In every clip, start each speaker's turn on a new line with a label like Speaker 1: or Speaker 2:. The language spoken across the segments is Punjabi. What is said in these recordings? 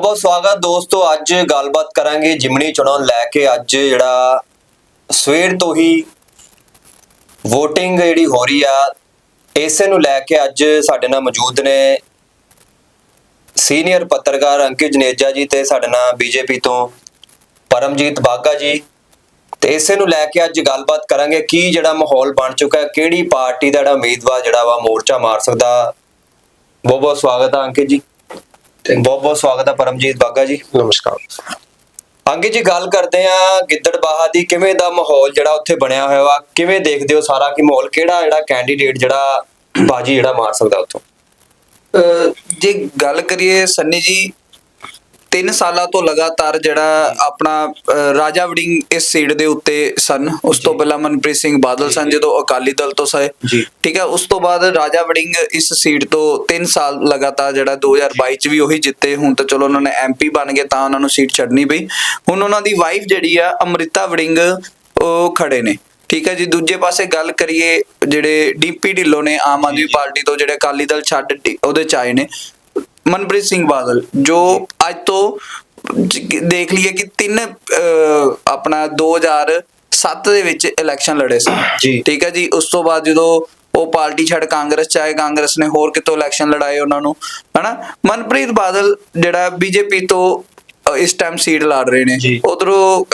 Speaker 1: ਬਹੁਤ ਬਹੁਤ ਸਵਾਗਤ ਦੋਸਤੋ, ਅੱਜ ਗੱਲਬਾਤ ਕਰਾਂਗੇ ਜਿਮਣੀ ਚੋਣਾਂ ਲੈ ਕੇ। ਅੱਜ ਜਿਹੜਾ ਸਵੇਰ ਤੋਂ ਹੀ VOTING ਜਿਹੜੀ ਹੋ ਰਹੀ ਆ, ਇਸੇ ਨੂੰ ਲੈ ਕੇ ਅੱਜ ਸਾਡੇ ਨਾਲ ਮੌਜੂਦ ਨੇ ਸੀਨੀਅਰ ਪੱਤਰਕਾਰ ਅੰਕਿਤ ਜਨੇਜਾ ਜੀ ਤੇ ਸਾਡੇ ਨਾਲ ਬੀਜੇਪੀ ਤੋਂ ਪਰਮਜੀਤ ਬਾਗਾ ਜੀ। ਤੇ ਇਸੇ ਨੂੰ ਲੈ ਕੇ ਅੱਜ ਗੱਲਬਾਤ ਕਰਾਂਗੇ ਕੀ ਜਿਹੜਾ ਮਾਹੌਲ ਬਣ ਚੁੱਕਾ ਹੈ, ਕਿਹੜੀ ਪਾਰਟੀ ਦਾ ਜਿਹੜਾ ਉਮੀਦਵਾਰ ਜਿਹੜਾ ਵਾ ਮੋਰਚਾ ਮਾਰ ਸਕਦਾ। ਬਹੁਤ ਬਹੁਤ ਸਵਾਗਤ ਹੈ ਅੰਕਿਤ ਜੀ। ਬਹੁਤ ਬਹੁਤ ਸਵਾਗਤ ਹੈ ਪਰਮਜੀਤ ਬਾਗਾ ਜੀ।
Speaker 2: ਨਮਸਕਾਰ।
Speaker 1: ਅੰਕਿਤ ਜੀ ਗੱਲ ਕਰਦੇ ਆ ਗਿੱਦੜਬਾਹਾ ਦੀ ਕਿਵੇਂ ਦਾ ਮਾਹੌਲ ਜਿਹੜਾ ਉੱਥੇ ਬਣਿਆ ਹੋਇਆ ਵਾ ਕਿਵੇਂ ਦੇਖਦੇ ਹੋ ਸਾਰਾ ਕਿ ਮਾਹੌਲ ਕਿਹੜਾ ਜਿਹੜਾ ਕੈਂਡੀਡੇਟ ਜਿਹੜਾ ਬਾਜੀ ਜਿਹੜਾ ਮਾਰ ਸਕਦਾ ਉੱਥੋਂ?
Speaker 3: ਜੇ ਗੱਲ ਕਰੀਏ ਸੰਨੀ ਜੀ 3 ਸਾਲਾਂ ਤੋਂ ਲਗਾਤਾਰ ਜਿਹੜਾ ਆਪਣਾ ਰਾਜਾ ਵੜਿੰਗ ਇਸ ਸੀਟ ਦੇ ਉੱਤੇ ਸਨ। ਉਸ ਤੋਂ ਪਹਿਲਾਂ ਮਨਪ੍ਰੀਤ ਸਿੰਘ ਬਾਦਲ ਸਨ ਜਦੋਂ ਅਕਾਲੀ ਦਲ ਤੋਂ ਸਏ। ਠੀਕ ਹੈ ਉਸ ਤੋਂ ਬਾਅਦ ਰਾਜਾ ਵੜਿੰਗ ਇਸ ਸੀਟ ਤੋਂ 3 ਸਾਲ ਲਗਾਤਾਰ ਜਿਹੜਾ 2022 ਚ ਵੀ ਉਹੀ ਜਿੱਤੇ। ਹੁਣ ਤਾਂ ਚਲੋ ਉਹਨਾਂ ਨੇ ਐਮਪੀ ਬਣ ਗਏ ਤਾਂ ਉਹਨਾਂ ਨੂੰ ਸੀਟ ਛੱਡਣੀ ਪਈ। ਹੁਣ ਉਹਨਾਂ ਦੀ ਵਾਈਫ ਜਿਹੜੀ ਆ ਅਮ੍ਰਿਤਾ ਵੜਿੰਗ ਉਹ ਖੜੇ ਨੇ। ਠੀਕ ਹੈ ਜੀ ਦੂਜੇ ਪਾਸੇ ਗੱਲ ਕਰੀਏ ਜਿਹੜੇ ਡੀਪੀ ਢਿੱਲੋਂ ਨੇ ਆਮ ਆਦਮੀ ਪਾਰਟੀ ਤੋਂ ਜਿਹੜੇ ਅਕਾਲੀ ਦਲ ਛੱਡ ਉਹਦੇ ਚ ਆਏ ਨੇ। ਮਨਪ੍ਰੀਤ ਸਿੰਘ ਬਾਦਲ ਜੋ ਅੱਜ ਤੋਂ ਦੇਖ ਲਈਏ ਕਿ ਤਿੰਨ ਆਪਣਾ 2007 ਦੇ ਵਿੱਚ ਇਲੈਕਸ਼ਨ ਲੜੇ ਸੀ। ਠੀਕ ਹੈ ਜੀ? ਉਸ ਤੋਂ ਬਾਅਦ ਜਦੋਂ ਉਹ ਪਾਰਟੀ ਛੱਡ ਕਾਂਗਰਸ ਚ ਆਏ ਕਾਂਗਰਸ ਨੇ ਹੋਰ ਕਿਤੋਂ ਇਲੈਕਸ਼ਨ ਲੜਾਏ ਉਹਨਾਂ ਨੂੰ ਹਨਾ? ਮਨਪ੍ਰੀਤ ਬਾਦਲ ਜਿਹੜਾ ਬੀਜੇਪੀ ਤੋਂ ਇਸ ਟਾਈਮ ਸੀਟ ਲੜ ਰਹੇ ਨੇ। ਉਧਰੋਂ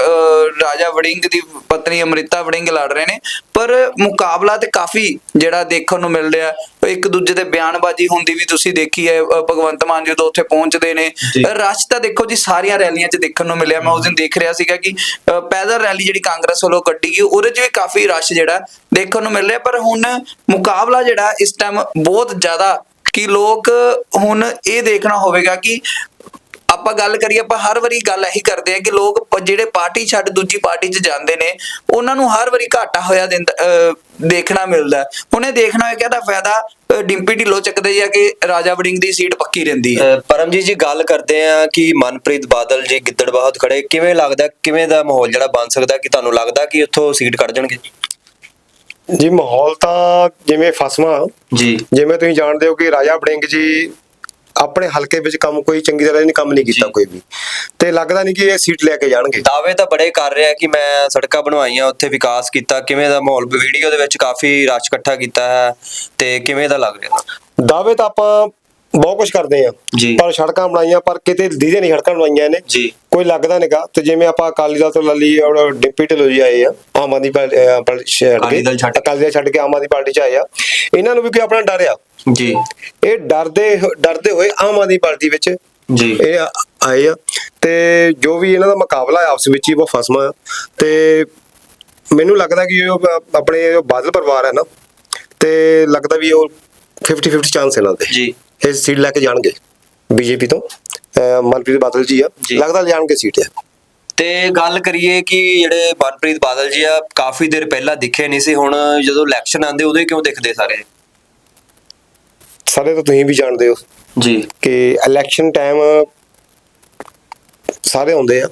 Speaker 3: ਰਾਜਾ ਵੜਿੰਗ ਦੀ ਪਤਨੀ ਅਮ੍ਰਿਤਾ ਵੜਿੰਗ ਲੜ ਰਹੇ ਨੇ। ਪਰ ਮੁਕਾਬਲਾ ਤੇ ਕਾਫੀ ਜਿਹੜਾ ਦੇਖਣ ਨੂੰ ਮਿਲ ਰਿਹਾ। ਇੱਕ ਦੂਜੇ ਤੇ ਬਿਆਨਬਾਜ਼ੀ ਹੁੰਦੀ ਵੀ ਤੁਸੀਂ ਦੇਖੀ ਹੈ ਭਗਵੰਤ ਮਾਨ ਜਦੋਂ ਉੱਥੇ ਪਹੁੰਚਦੇ ਨੇ। ਰਸ਼ ਤਾਂ ਦੇਖੋ ਜੀ ਸਾਰੀਆਂ ਰੈਲੀਆਂ 'ਚ ਦੇਖਣ ਨੂੰ ਮਿਲਿਆ। ਮੈਂ ਉਸ ਦਿਨ ਦੇਖ ਰਿਹਾ ਸੀਗਾ ਕਿ ਪੈਦਲ ਰੈਲੀ ਜਿਹੜੀ ਕਾਂਗਰਸ ਵੱਲੋਂ ਕੱਢੀ ਗਈ ਉਹਦੇ 'ਚ ਵੀ ਕਾਫੀ ਰਸ਼ ਜਿਹੜਾ ਦੇਖਣ ਨੂੰ ਮਿਲ ਰਿਹਾ। ਪਰ ਹੁਣ ਮੁਕਾਬਲਾ ਜਿਹੜਾ ਇਸ ਟਾਈਮ ਬਹੁਤ ਜ਼ਿਆਦਾ ਕਿ ਲੋਕ ਹੁਣ ਇਹ ਦੇਖਣਾ ਹੋਵੇਗਾ ਕਿ ਆਪਾਂ ਗੱਲ ਕਰੀਏ ਆਪਾਂ ਹਰ ਵਾਰੀ ਗੱਲ ਇਹੀ ਕਰਦੇ ਆ ਕਿ ਲੋਕ ਜਿਹੜੇ ਪਾਰਟੀ ਛੱਡ ਦੂਜੀ ਪਾਰਟੀ 'ਚ ਜਾਂਦੇ ਨੇ ਉਹਨਾਂ ਨੂੰ ਹਰ ਵਾਰੀ ਘਾਟਾ ਹੋਇਆ ਦੇਖਣਾ ਮਿਲਦਾ। ਹੁਣ ਇਹ ਦੇਖਣਾ ਹੋਇਆ ਕਿ ਇਹਦਾ ਫਾਇਦਾ ਡਿੰਪੀ ਢਿੱਲੋਂ ਚੱਕਦੇ ਜਾਂ ਕਿ ਰਾਜਾ ਵੜਿੰਗ ਦੀ ਸੀਟ ਪੱਕੀ ਰਹਿੰਦੀ ਹੈ।
Speaker 1: ਪਰਮਜੀਤ ਜੀ ਗੱਲ ਕਰਦੇ ਆ ਕਿ ਮਨਪ੍ਰੀਤ ਬਾਦਲ ਜੀ ਗਿੱਦੜਬਾਹਾ ਤੋਂ ਖੜੇ ਕਿਵੇਂ ਲੱਗਦਾ ਕਿਵੇਂ ਦਾ ਮਾਹੌਲ ਜਿਹੜਾ ਬਣ ਸਕਦਾ ਕਿ ਤੁਹਾਨੂੰ ਲੱਗਦਾ ਕਿ ਉੱਥੋਂ ਸੀਟ ਕੱਢ ਜਾਣਗੇ?
Speaker 2: ਜੀ ਮਾਹੌਲ ਤਾਂ ਜਿਵੇਂ ਫਸਵਾ।
Speaker 1: ਜੀ।
Speaker 2: ਜਿਵੇਂ ਤੁਸੀਂ ਜਾਣਦੇ ਹੋ ਕਿ ਰਾਜਾ ਵੜਿੰਗ ਜੀ ਆਪਣੇ ਹਲਕੇ ਵਿੱਚ ਕੰਮ ਕੋਈ ਚੰਗੀ ਤਰ੍ਹਾਂ ਨਹੀਂ ਕੰਮ ਨਹੀਂ ਕੀਤਾ। ਕੋਈ ਵੀ। ਤੇ ਲੱਗਦਾ ਨਹੀਂ ਕਿ ਇਹ ਸੀਟ ਲੈ ਕੇ ਜਾਣਗੇ।
Speaker 1: ਦਾਅਵੇ ਤਾਂ ਬੜੇ ਕਰ ਰਿਹਾ ਕਿ ਮੈਂ ਸੜਕਾਂ ਬਣਵਾਈਆਂ ਉੱਥੇ ਵਿਕਾਸ ਕੀਤਾ ਕਿਵੇਂ ਦਾ ਮਾਹੌਲ ਵੀਡੀਓ ਦੇ ਵਿੱਚ ਕਾਫੀ ਰਸ਼ ਇਕੱਠਾ ਕੀਤਾ ਹੈ ਤੇ ਕਿਵੇਂ ਦਾ ਲੱਗ ਰਿਹਾ?
Speaker 2: ਦਾਅਵੇ ਤਾਂ ਆਪਾਂ ਬਹੁਤ ਕੁਝ ਕਰਦੇ ਆ। ਪਰ ਸੜਕਾਂ ਬਣਾਈਆਂ ਪਰ ਕਿਤੇ ਦੀਦੇ ਨਹੀਂ ਸੜਕਾਂ ਬਣਾਈਆਂ
Speaker 1: ਜੀ।
Speaker 2: ਕੋਈ ਲੱਗਦਾ ਨਹੀਂਗਾ ਤੇ ਜਿਵੇਂ ਆਪਾਂ ਅਕਾਲੀ ਦਲ ਤੋਂ ਲੱਲੀ ਔਰ ਡਿੰਪੀ ਢਿੱਲੋਂ ਜੀ ਆਏ ਆ ਆਮ ਆਦਮੀ ਪਾਰਟੀ ਛੱਡ ਕੇ। ਅਕਾਲੀ ਦਲ ਛੱਡ ਕੇ ਆਮ ਆਦਮੀ ਪਾਰਟੀ ਚ ਆਏ ਆ। ਇਹਨਾਂ ਨੂੰ ਵੀ ਕੋਈ ਆਪਣਾ ਡਰ ਆ।
Speaker 1: ਜੀ।
Speaker 2: ਇਹ ਡਰਦੇ ਡਰਦੇ ਹੋਏ ਆਮ ਆਦਮੀ ਪਾਰਟੀ ਵਿੱਚ
Speaker 1: ਜੀ।
Speaker 2: ਇਹ ਆਏ ਆ। ਤੇ ਜੋ ਵੀ ਇਹਨਾਂ ਦਾ ਮੁਕਾਬਲਾ ਆਪਸ ਵਿੱਚ ਹੀ ਉਹ ਫਸਮਾ ਤੇ ਮੈਨੂੰ ਲੱਗਦਾ ਕਿ ਪ- ਆਪਣੇ ਜੋ ਬਾਦਲ ਪਰਿਵਾਰ ਹੈ ਨਾ ਤੇ ਲੱਗਦਾ ਵੀ ਉਹ 50 50 ਚਾਂਸ ਇਹਨਾਂ ਦੇ।
Speaker 1: ਜੀ।
Speaker 2: ਇਹ ਸੀਟ ਲੈ ਕੇ ਜਾਣਗੇ ਬੀਜੇਪੀ ਤੋਂ। ਮਨਪ੍ਰੀਤ ਬਾਦਲ ਜੀ ਆ।
Speaker 1: ਜੀ।
Speaker 2: ਲੱਗਦਾ ਲੈ ਜਾਣਗੇ ਸੀਟ ਆ
Speaker 1: ਤੇ ਗੱਲ ਕਰੀਏ ਕਿ ਜਿਹੜੇ ਮਨਪ੍ਰੀਤ ਬਾਦਲ ਜੀ ਆ ਕਾਫੀ ਦੇਰ ਪਹਿਲਾਂ ਦਿਖੇ ਨਹੀਂ ਸੀ। ਹੁਣ ਜਦੋਂ ਇਲੈਕਸ਼ਨ ਆਉਂਦੇ ਉਦੋਂ ਹੀ ਕਿਉਂ ਦਿਖਦੇ ਸਾਰੇ?
Speaker 2: ਸਾਰੇ ਤਾਂ ਤੁਸੀਂ ਵੀ ਜਾਣਦੇ ਹੋ
Speaker 1: ਜੀ।
Speaker 2: ਕਿ ਇਲੈਕਸ਼ਨ ਟਾਈਮ ਸਾਰੇ ਆਉਂਦੇ ਆ।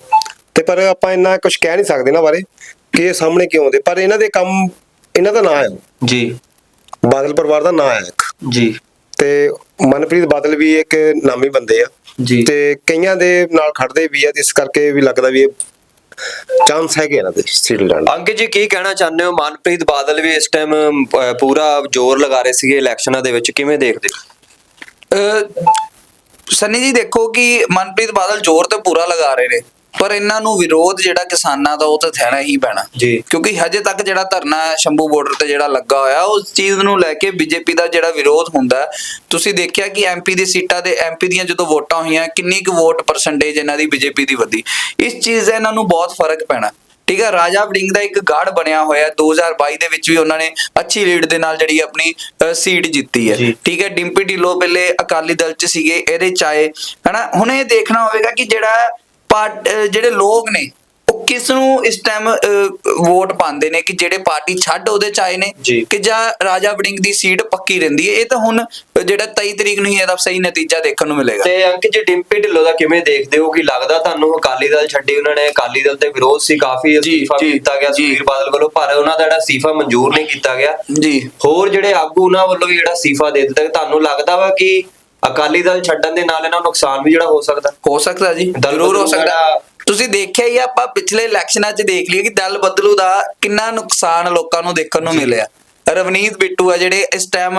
Speaker 2: ਤੇ ਪਰ ਆਪਾਂ ਇੰਨਾ ਕੁਝ ਕਹਿ ਨਹੀਂ ਸਕਦੇ ਨਾ ਬਾਰੇ ਕਿ ਇਹ ਸਾਹਮਣੇ ਕਿਉਂ ਆਉਂਦੇ। ਪਰ ਇਹਨਾਂ ਦੇ ਕੰਮ ਇਹਨਾਂ ਦਾ ਨਾਂ ਹੈ
Speaker 1: ਜੀ।
Speaker 2: ਬਾਦਲ ਪਰਿਵਾਰ ਦਾ ਨਾਂ ਹੈ
Speaker 1: ਜੀ।
Speaker 2: ਤੇ ਮਨਪ੍ਰੀਤ ਬਾਦਲ ਵੀ ਇੱਕ ਨਾਮੀ ਬੰਦੇ ਆ।
Speaker 1: ਜੀ।
Speaker 2: ਤੇ ਕਈਆਂ ਦੇ ਨਾਲ ਖੜਦੇ ਵੀ ਆ ਇਸ ਕਰਕੇ ਵੀ ਲੱਗਦਾ ਵੀ ਚਾਂਸ ਹੈਗੇ ਇਹਨਾਂ ਦੇ ਸੀਟ ਲੈਣ। ਦੇ।
Speaker 1: ਅੰਕਿਤ ਜੀ ਕੀ ਕਹਿਣਾ ਚਾਹੁੰਦੇ ਹੋ? ਮਨਪ੍ਰੀਤ ਬਾਦਲ ਵੀ ਇਸ ਟਾਈਮ ਪੂਰਾ ਜ਼ੋਰ ਲਗਾ ਰਹੇ ਸੀਗੇ ਇਲੈਕਸ਼ਨਾਂ ਦੇ ਵਿੱਚ। ਕਿਵੇਂ ਦੇਖਦੇ?
Speaker 3: ਅਹ ਸੰਨੀ ਜੀ ਦੇਖੋ ਕਿ ਮਨਪ੍ਰੀਤ ਬਾਦਲ ਜ਼ੋਰ ਤੇ ਪੂਰਾ ਲਗਾ ਰਹੇ ਨੇ। ਪਰ ਇਹਨਾਂ ਨੂੰ ਵਿਰੋਧ ਜਿਹੜਾ ਕਿਸਾਨਾਂ ਦਾ ਉਹ ਤਾਂ ਥੈਣਾ ਹੀ ਪੈਣਾ।
Speaker 1: ਜੀ।
Speaker 3: ਕਿਉਂਕਿ ਹਜੇ ਤੱਕ ਜਿਹੜਾ ਧਰਨਾ ਸ਼ੰਭੂ ਬਾਰਡਰ ਤੇ ਜਿਹੜਾ ਲੱਗਾ ਹੋਇਆ ਉਸ ਚੀਜ਼ ਨੂੰ ਲੈ ਕੇ ਬੀਜੇਪੀ ਦਾ ਜਿਹੜਾ ਵਿਰੋਧ ਹੁੰਦਾ ਤੁਸੀਂ ਦੇਖਿਆ ਕਿ ਐਮਪੀ ਦੀ ਸੀਟਾਂ ਦੇ ਐਮਪੀ ਦੀਆਂ ਜਦੋਂ ਵੋਟਾਂ ਹੋਈਆਂ ਕਿੰਨੀ ਕੁ ਵੋਟ ਪਰਸੈਂਟੇਜ ਇਹਨਾਂ ਦੀ ਬੀਜੇਪੀ ਦੀ ਵਧੀ। ਇਸ ਚੀਜ਼ ਦਾ ਇਹਨਾਂ ਨੂੰ ਬਹੁਤ ਫ਼ਰਕ ਪੈਣਾ। ਠੀਕ ਹੈ ਰਾਜਾ ਵੜਿੰਗ ਦਾ ਇੱਕ ਗਾੜ ਬਣਿਆ ਹੋਇਆ 2022 ਦੇ ਵਿੱਚ ਵੀ ਉਹਨਾਂ ਨੇ ਅੱਛੀ ਲੀਡ ਦੇ ਨਾਲ ਜਿਹੜੀ ਆਪਣੀ ਸੀਟ ਜਿੱਤੀ ਹੈ। ਠੀਕ ਹੈ ਡਿੰਪੀ ਢਿੱਲੋਂ ਪਹਿਲੇ ਅਕਾਲੀ ਦਲ ਚ ਸੀਗੇ ਇਹਦੇ ਚ ਆਏ। ਹਨਾ ਹੁਣ ਇਹ ਦੇਖਣਾ ਹੋਵੇਗਾ ਕਿ ਜਿਹੜਾ ਜਿਹੜੇ ਲੋਕ ਨੇ ਉਹ ਕਿਸ ਨੂੰ ਇਸ ਟਾਈਮ ਵੋਟ ਪਾਉਂਦੇ ਨੇ ਕਿ ਜਿਹੜੇ ਪਾਰਟੀ ਛੱਡ ਉਹਦੇ ਚ ਆਏ ਨੇ। ਕਿ ਜਾਂ ਰਾਜਾ ਵੜਿੰਗ ਦੀ ਸੀਟ ਪੱਕੀ ਰਹਿੰਦੀ ਹੈ। ਇਹ ਤਾਂ ਹੁਣ ਜਿਹੜਾ 23 ਤਰੀਕ ਨੂੰ ਹੀ ਇਹਦਾ ਸਹੀ ਨਤੀਜਾ ਦੇਖਣ ਨੂੰ ਮਿਲੇਗਾ।
Speaker 1: ਤੇ ਅੰਕਿਤ ਜੀ ਡਿੰਪੀ ਢਿੱਲੋਂ ਦਾ ਕਿਵੇਂ ਦੇਖਦੇ ਹੋ? ਕਿ ਲੱਗਦਾ ਤੁਹਾਨੂੰ ਅਕਾਲੀ ਦਲ ਛੱਡੀ ਉਹਨਾਂ ਨੇ? ਅਕਾਲੀ ਦਲ ਤੇ ਵਿਰੋਧ ਸੀ ਕਾਫੀ ਅਸਤੀਫਾ ਕੀਤਾ ਗਿਆ
Speaker 3: ਜੀ।
Speaker 1: ਸੁਖਬੀਰ ਬਾਦਲ ਵੱਲੋਂ ਪਰ ਉਹਨਾਂ ਦਾ ਜਿਹੜਾ ਅਸਤੀਫਾ ਮਨਜ਼ੂਰ ਨਹੀਂ ਕੀਤਾ ਗਿਆ।
Speaker 3: ਜੀ।
Speaker 1: ਹੋਰ ਜਿਹੜੇ ਆਗੂ ਉਹਨਾਂ ਵੱਲੋਂ ਵੀ ਜਿਹੜਾ ਅਸਤੀਫਾ ਦੇ ਦਿੱਤਾ ਤੁਹਾਨੂੰ ਲੱਗਦਾ ਵਾ ਕਿ ਅਕਾਲੀ ਦਲ ਛੱਡਣ ਦੇ ਨਾਲ ਇਹਨਾਂ ਨੂੰ ਨੁਕਸਾਨ ਵੀ ਜਿਹੜਾ ਹੋ ਸਕਦਾ।
Speaker 3: ਹੋ ਸਕਦਾ ਜੀ ਜ਼ਰੂਰ ਹੋ ਸਕਦਾ। ਤੁਸੀਂ ਦੇਖਿਆ ਹੀ ਆਪਾਂ ਪਿਛਲੇ ਇਲੈਕਸ਼ਨਾਂ 'ਚ ਦੇਖ ਲਈਏ ਕਿ ਦਲ ਬਦਲੂ ਦਾ ਕਿੰਨਾ ਨੁਕਸਾਨ ਲੋਕਾਂ ਨੂੰ ਦੇਖਣ ਨੂੰ ਮਿਲਿਆ। ਰਵਨੀਤ ਬਿੱਟੂ ਆ ਜਿਹੜੇ ਇਸ ਟਾਈਮ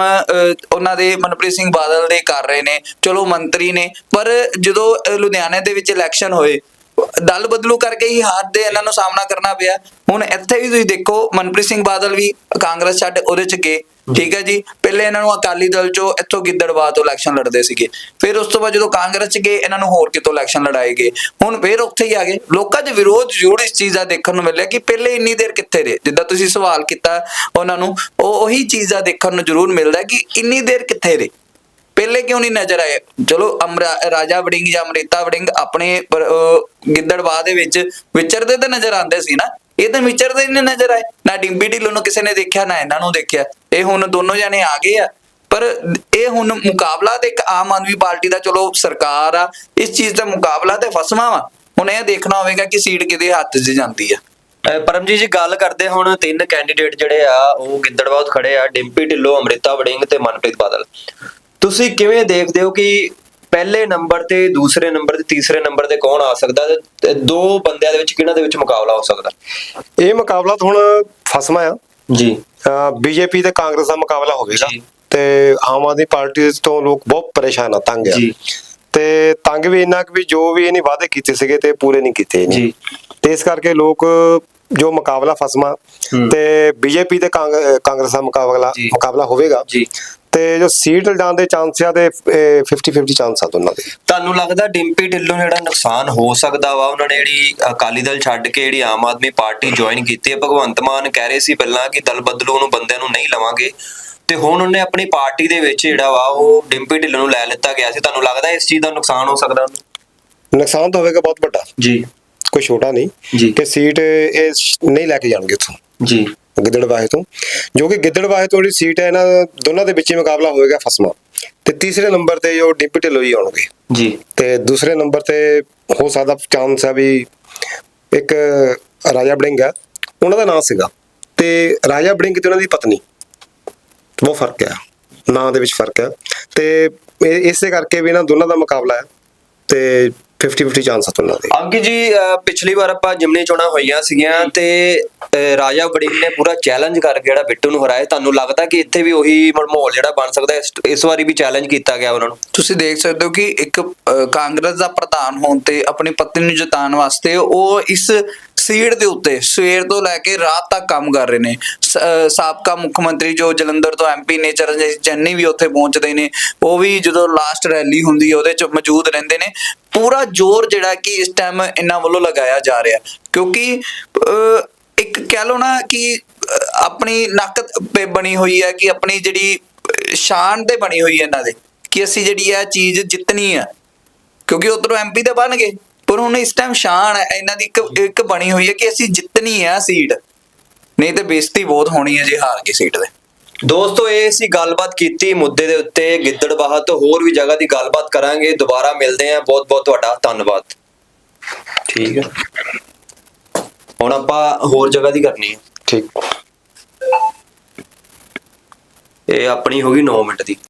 Speaker 3: ਉਹਨਾਂ ਦੇ ਮਨਪ੍ਰੀਤ ਸਿੰਘ ਬਾਦਲ ਦੇ ਕਰ ਰਹੇ ਨੇ ਚਲੋ ਮੰਤਰੀ ਨੇ ਪਰ ਜਦੋਂ ਲੁਧਿਆਣੇ ਦੇ ਵਿੱਚ ਇਲੈਕਸ਼ਨ ਹੋਏ ਦਲ ਬਦਲੂ ਕਰਕੇ ਹੀ ਹਾਰ ਦੇ ਇਹਨਾਂ ਨੂੰ ਸਾਹਮਣਾ ਕਰਨਾ ਪਿਆ। ਹੁਣ ਇੱਥੇ ਵੀ ਤੁਸੀਂ ਦੇਖੋ, ਮਨਪ੍ਰੀਤ ਸਿੰਘ ਬਾਦਲ ਵੀ ਕਾਂਗਰਸ ਛੱਡ ਉਹਦੇ 'ਚ ਗਏ। ਠੀਕ ਹੈ ਜੀ? ਪਹਿਲੇ ਇਹਨਾਂ ਨੂੰ ਅਕਾਲੀ ਦਲ ਚੋਂ ਇੱਥੋਂ ਗਿੱਦੜਬਾਹ ਤੋਂ ਇਲੈਕਸ਼ਨ ਲੜਦੇ ਸੀਗੇ। ਫਿਰ ਉਸ ਤੋਂ ਬਾਅਦ ਜਦੋਂ ਕਾਂਗਰਸ ਚ ਗਏ, ਇਹਨਾਂ ਨੂੰ ਹੋਰ ਕਿਤੋਂ ਇਲੈਕਸ਼ਨ ਲੜਾਏ ਗਏ। ਹੁਣ ਫਿਰ ਉੱਥੇ ਹੀ ਆ ਗਏ। ਲੋਕਾਂ 'ਚ ਵਿਰੋਧ ਜ਼ਰੂਰ ਇਸ ਚੀਜ਼ ਦਾ ਦੇਖਣ ਨੂੰ ਮਿਲਿਆ ਕਿ ਪਹਿਲੇ ਇੰਨੀ ਦੇਰ ਕਿੱਥੇ ਰਹੇ? ਜਿੱਦਾਂ ਤੁਸੀਂ ਸਵਾਲ ਕੀਤਾ ਉਹਨਾਂ ਨੂੰ, ਉਹ ਉਹੀ ਚੀਜ਼ ਦਾ ਦੇਖਣ ਨੂੰ ਜ਼ਰੂਰ ਮਿਲਦਾ ਕਿ ਇੰਨੀ ਦੇਰ ਕਿੱਥੇ ਰਹੇ? ਪਹਿਲੇ ਕਿਉਂ ਨਹੀਂ ਨਜ਼ਰ ਆਏ? ਚਲੋ, ਅਮਰਾ, ਰਾਜਾ ਵੜਿੰਗ ਜਾਂ ਅਮ੍ਰਿਤਾ ਵੜਿੰਗ ਆਪਣੇ ਪਰ- ਦੇ ਵਿੱਚ ਵਿਚਰਦੇ ਤਾਂ ਨਜ਼ਰ ਆਉਂਦੇ ਸੀ ਨਾ? ਇਹ ਤਾਂ ਵਿਚਰਦੇ ਨਹੀਂ ਨਜ਼ਰ ਆਏ। ਨਾ ਡਿੰਪੀ ਢਿੱਲੋਂ ਨੂੰ ਕਿਸੇ ਨੇ ਦੇਖਿਆ, ਨਾ ਇਹਨਾਂ ਨੂੰ ਦੇਖਿਆ। ਇਹ ਹੁਣ ਦੋਨੋਂ ਜਣੇ ਆ ਗਏ ਆ। ਪਰ ਇਹ ਹੁਣ ਮੁਕਾਬਲਾ ਤੇ ਇੱਕ ਆਮ ਆਦਮੀ ਪਾਰਟੀ ਦਾ ਚਲੋ ਸਰਕਾਰ ਆ, ਇਸ ਚੀਜ਼ ਦਾ ਮੁਕਾਬਲਾ ਤੇ ਫਸਵਾ ਵਾ। ਹੁਣ ਇਹ ਦੇਖਣਾ ਹੋਵੇਗਾ ਕਿ ਸੀਟ ਕਿਹਦੇ ਹੱਥ 'ਚ ਜਾਂਦੀ ਆ।
Speaker 1: ਪਰਮਜੀਤ ਜੀ, ਗੱਲ ਕਰਦੇ ਹੁਣ ਤਿੰਨ ਕੈਂਡੀਡੇਟ ਜਿਹੜੇ ਆ, ਉਹ ਗਿੱਦੜਬਾਦ ਖੜੇ ਆ, ਡਿੰਪੀ ਢਿੱਲੋਂ, ਅਮ੍ਰਿਤਾ ਵੜਿੰਗ ਤੇ ਮਨਪ੍ਰੀਤ ਬਾਦਲ। ਤੁਸੀਂ ਕਿਵੇਂ ਦੇਖਦੇ ਹੋ ਕਿ ਪਹਿਲੇ ਨੰਬਰ ਤੇ ਦੂਸਰੇ ਨੰਬਰ ਤੇ ਤੀਸਰੇ ਨੰਬਰ ਤੇ ਕੌਣ ਆ ਸਕਦਾ ਤੇ- ਦੋ ਬੰਦਿਆਂ ਦੇ ਵਿੱਚ ਕਿਹਨਾਂ ਦੇ ਵਿੱਚ ਮੁਕਾਬਲਾ ਹੋ ਸਕਦਾ
Speaker 2: ਇਹ ਮੁਕਾਬਲਾ ਤਾਂ ਹੁਣ ਫਸਮਾ ਆ
Speaker 1: ਜੀ
Speaker 2: ਬੀਜੇਪੀ ਤੇ ਕਾਂਗਰਸ ਦਾ ਮੁਕਾਬਲਾ ਹੋਵੇਗਾ। ਤੇ ਆਮ ਆਦਮੀ ਪਾਰਟੀ ਤੋਂ ਲੋਕ ਬਹੁਤ ਪਰੇਸ਼ਾਨ ਆ ਤੰਗ ਆ। ਤੇ ਤੰਗ ਵੀ ਇੰਨਾ ਕਿ ਵੀ ਜੋ ਵੀ ਇਹਨੇ ਵਾਅਦੇ ਕੀਤੇ ਸੀਗੇ ਤੇ ਪੂਰੇ ਨਹੀਂ ਕੀਤੇ
Speaker 1: ਜੀ।
Speaker 2: ਤੇ ਇਸ ਕਰਕੇ ਲੋਕ ਜੋ ਮੁਕਾਬਲਾ ਫਸਮਾ। ਤੇ ਬੀਜੇਪੀ ਤੇ ਕਾਂਗ- ਕਾਂਗਰਸ ਦਾ ਮੁਕਾਬਲਾ। ਮੁਕਾਬਲਾ ਹੋਵੇਗਾ
Speaker 1: ਜੀ
Speaker 2: ਤੇ ਜੋ ਸੀਟ ਲਿਜਾਣ ਦੇ ਚਾਂਸ ਆ ਤੇ 50 50 ਚਾਂਸ ਆ ਦੋਨਾਂ ਦੇ।
Speaker 1: ਤੁਹਾਨੂੰ ਲੱਗਦਾ ਡਿੰਪੀ ਢਿੱਲੋਂ ਜਿਹੜਾ ਨੁਕਸਾਨ ਹੋ ਸਕਦਾ ਵਾ? ਉਹਨਾਂ ਨੇ ਜਿਹੜੀ ਅਕਾਲੀ ਦਲ ਛੱਡ ਕੇ ਜਿਹੜੀ ਆਮ ਆਦਮੀ ਪਾਰਟੀ ਜੁਆਇਨ ਕੀਤੀ ਹੈ ਭਗਵੰਤ ਮਾਨ ਕਹਿ ਰਹੇ ਸੀ ਪਹਿਲਾਂ ਕਿ ਦਲ ਬਦਲੂ ਨੂੰ ਬੰਦਿਆਂ ਨੂੰ ਨਹੀਂ ਲਵਾਂਗੇ। ਤੇ ਹੁਣ ਉਹਨੇ ਆਪਣੀ ਪਾਰਟੀ ਦੇ ਵਿੱਚ ਜਿਹੜਾ ਵਾ ਉਹ ਡਿੰਪੀ ਢਿੱਲੋਂ ਨੂੰ ਲੈ ਲਿੱਤਾ ਗਿਆ ਸੀ। ਤੁਹਾਨੂੰ ਲੱਗਦਾ ਇਸ ਚੀਜ਼ ਦਾ ਨੁਕਸਾਨ ਹੋ ਸਕਦਾ
Speaker 2: ਨੁਕਸਾਨ ਤਾਂ ਹੋਵੇਗਾ ਬਹੁਤ ਵੱਡਾ।
Speaker 1: ਜੀ।
Speaker 2: ਕੋਈ ਛੋਟਾ। ਨਹੀਂ ਕਿ ਸੀਟ ਇਹ ਨਹੀਂ ਲੈ ਕੇ ਜਾਣਗੇ ਉੱਥੋਂ।
Speaker 1: ਜੀ।
Speaker 2: ਗਿੱਦੜਵਾਹੇ ਤੋਂ ਜੋ ਕਿ ਗਿੱਦੜਵਾਹੇ ਤੋਂ ਜਿਹੜੀ ਸੀਟ ਹੈ ਇਹਨਾਂ ਦੋਨਾਂ ਦੇ ਵਿੱਚ ਹੀ ਮੁਕਾਬਲਾ ਹੋਵੇਗਾ ਫਸਮਾ। ਤੇ ਤੀਸਰੇ ਨੰਬਰ ਤੇ ਜੋ ਡਿੰਪੀ ਢਿੱਲੋਂ ਹੀ ਆਉਣਗੇ।
Speaker 1: ਜੀ।
Speaker 2: ਤੇ ਦੂਸਰੇ ਨੰਬਰ ਤੇ ਹੋ ਸਕਦਾ ਚਾਂਸ ਹੈ ਵੀ ਇੱਕ ਰਾਜਾ ਬੜਿੰਗ ਹੈ ਉਹਨਾਂ ਦਾ ਨਾਮ ਸੀਗਾ। ਤੇ ਰਾਜਾ ਬੜਿੰਗ ਤੇ ਉਹਨਾਂ ਦੀ ਪਤਨੀ ਉਹ ਫ਼ਰਕ ਹੈ। ਨਾਂ ਦੇ ਵਿੱਚ ਫ਼ਰਕ ਹੈ। ਤੇ ਇਸੇ ਕਰਕੇ ਵੀ ਇਹਨਾਂ ਦੋਨਾਂ ਦਾ ਮੁਕਾਬਲਾ ਹੈ। ਤੇ 50 50 ਚਾਂਸ ਹੈ ਦੋਨਾਂ ਦੇ
Speaker 1: ਅੰਕਿਤ ਜੀ ਅਹ ਪਿਛਲੀ ਵਾਰ ਆਪਾਂ ਜਿਮਨੀ ਚੋਣਾਂ ਹੋਈਆਂ ਸੀਗੀਆਂ ਤੇ ਅਹ ਰਾਜਾ ਵੜਿੰਗ ਨੇ ਪੂਰਾ ਚੈਲੰਜ ਕਰਕੇ ਜਿਹੜਾ ਬਿੱਟੂ ਨੂੰ ਹਰਾਇਆ। ਤੁਹਾਨੂੰ ਲੱਗਦਾ ਕਿ ਇੱਥੇ ਵੀ ਉਹੀ ਮਾਹੌਲ ਜਿਹੜਾ ਬਣ ਸਕਦਾ ਹੈ? ਇਸ- ਇਸ ਵਾਰੀ ਵੀ ਚੈਲੰਜ ਕੀਤਾ ਗਿਆ ਉਹਨਾਂ ਨੂੰ।
Speaker 3: ਤੁਸੀਂ ਦੇਖ ਸਕਦੇ ਹੋ ਕਿ ਇੱਕ ਅਹ, ਕਾਂਗਰਸ ਦਾ ਪ੍ਰਧਾਨ ਹੋਣ ਤੇ ਆਪਣੀ ਪਤਨੀ ਨੂੰ ਜਿਤਾਉਣ ਵਾਸਤੇ ਉਹ ਇਸ ਸੀਟ ਦੇ ਉੱਤੇ ਸਵੇਰ ਤੋਂ ਲੈ ਕੇ ਰਾਤ ਤੱਕ ਕੰਮ ਕਰ ਰਹੇ ਨੇ। ਸਾਬਕਾ ਮੁੱਖ ਮੰਤਰੀ ਜੋ ਜਲੰਧਰ ਤੋਂ ਐਮਪੀ ਨੇ ਚਰਨਜੀਤ ਚੰਨੀ ਵੀ ਉੱਥੇ ਪਹੁੰਚਦੇ ਨੇ। ਉਹ ਵੀ ਜਦੋਂ ਲਾਸਟ ਰੈਲੀ ਹੁੰਦੀ ਹੈ ਉਹਦੇ ਚ ਮੌਜੂਦ ਰਹਿੰਦੇ ਨੇ। ਪੂਰਾ ਜ਼ੋਰ ਜਿਹੜਾ ਕਿ ਇਸ ਟਾਈਮ ਇਹਨਾਂ ਵੱਲੋਂ ਲਗਾਇਆ ਜਾ ਰਿਹਾ। ਕਿਉਂਕਿ ਅਹ, ਇੱਕ ਕਹਿ ਲਓ ਨਾ ਕਿ ਆਪਣੀ ਨੱਕ ਤੇ ਬਣੀ ਹੋਈ ਹੈ ਕਿ ਆਪਣੀ ਜਿਹੜੀ ਸ਼ਾਨ ਤੇ ਬਣੀ ਹੋਈ ਹੈ ਇਹਨਾਂ ਦੇ। ਕਿ ਅਸੀਂ ਜਿਹੜੀ ਇਹ ਚੀਜ਼ ਜਿੱਤਣੀ ਆ ਕਿਉਂਕਿ ਉਧਰੋਂ ਐਮਪੀ ਦੇ ਬਣ ਗਏ ਪਰ ਹੁਣ ਇਸ ਟਾਈਮ ਸ਼ਾਨ ਹੈ ਇਹਨਾਂ ਦੀ ਇੱਕ ਇੱਕ ਬਣੀ ਹੋਈ ਹੈ ਕਿ ਅਸੀਂ ਜਿੱਤਣੀ ਆ ਸੀਟ ਨਹੀਂ ਤੇ ਬੇਇੱਜ਼ਤੀ ਬਹੁਤ ਹੋਣੀ ਹੈ ਜੇ ਹਾਰ ਗਏ ਸੀਟ ਦੇ
Speaker 1: ਦੋਸਤੋ ਇਹ ਸੀ ਗੱਲਬਾਤ ਕੀਤੀ ਮੁੱਦੇ ਦੇ ਉੱਤੇ ਗਿੱਦੜਬਾਹਾ ਤੋਂ ਹੋਰ ਵੀ ਜਗ੍ਹਾ ਦੀ ਗੱਲਬਾਤ ਕਰਾਂਗੇ। ਦੁਬਾਰਾ ਮਿਲਦੇ ਹਾਂ। ਬਹੁਤ ਬਹੁਤ ਤੁਹਾਡਾ ਧੰਨਵਾਦ। ਠੀਕ ਹੈ। ਹੁਣ ਆਪਾਂ ਹੋਰ ਜਗ੍ਹਾ ਦੀ ਕਰਨੀ ਹੈ।
Speaker 2: ਠੀਕ।
Speaker 1: ਇਹ ਆਪਣੀ ਹੋ ਗਈ 9 ਮਿੰਟ ਦੀ।